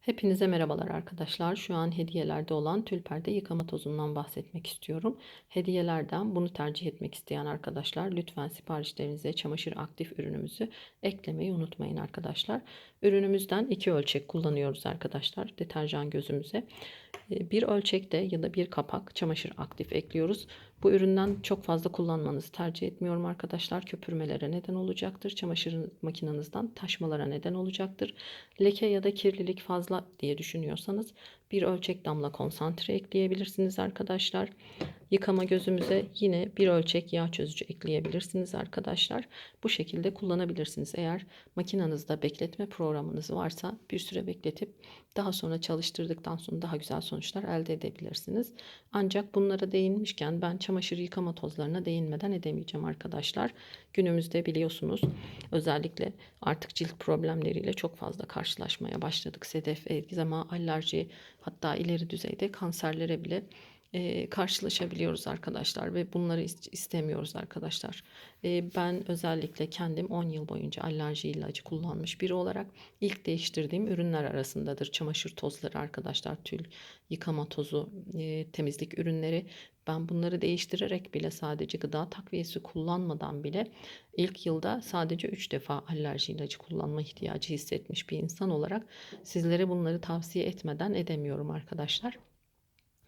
Hepinize merhabalar arkadaşlar. Şu an hediyelerde olan tül perde yıkama tozundan bahsetmek istiyorum. Hediyelerden bunu tercih etmek isteyen arkadaşlar lütfen siparişlerinize çamaşır aktif ürünümüzü eklemeyi unutmayın arkadaşlar. Ürünümüzden iki ölçek kullanıyoruz arkadaşlar deterjan gözümüze. Ee, Bir ölçekte ya da bir kapak çamaşır aktif ekliyoruz. Bu üründen çok fazla kullanmanızı tercih etmiyorum arkadaşlar. Köpürmelere neden olacaktır. Çamaşır makinenizden taşmalara neden olacaktır. Leke ya da kirlilik fazla diye düşünüyorsanız bir ölçek damla konsantre ekleyebilirsiniz arkadaşlar. Yıkama gözümüze yine bir ölçek yağ çözücü ekleyebilirsiniz arkadaşlar. Bu şekilde kullanabilirsiniz. Eğer makinenizde bekletme programınız varsa bir süre bekletip daha sonra çalıştırdıktan sonra daha güzel sonuçlar elde edebilirsiniz. Ancak bunlara değinmişken ben çamaşır yıkama tozlarına değinmeden edemeyeceğim arkadaşlar. Günümüzde biliyorsunuz özellikle artık cilt problemleriyle çok fazla karşılaşmaya başladık. Sedef, egzama, alerji hatta ileri düzeyde kanserlere bile e, karşılaşabiliyoruz arkadaşlar ve bunları is- istemiyoruz arkadaşlar. E, ben özellikle kendim 10 yıl boyunca alerji ilacı kullanmış biri olarak ilk değiştirdiğim ürünler arasındadır. Çamaşır tozları arkadaşlar, tül, yıkama tozu, e, temizlik ürünleri. Ben bunları değiştirerek bile sadece gıda takviyesi kullanmadan bile ilk yılda sadece 3 defa alerji ilacı kullanma ihtiyacı hissetmiş bir insan olarak sizlere bunları tavsiye etmeden edemiyorum arkadaşlar.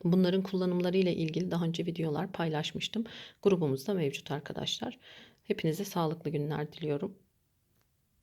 Bunların kullanımları ile ilgili daha önce videolar paylaşmıştım. Grubumuzda mevcut arkadaşlar. Hepinize sağlıklı günler diliyorum.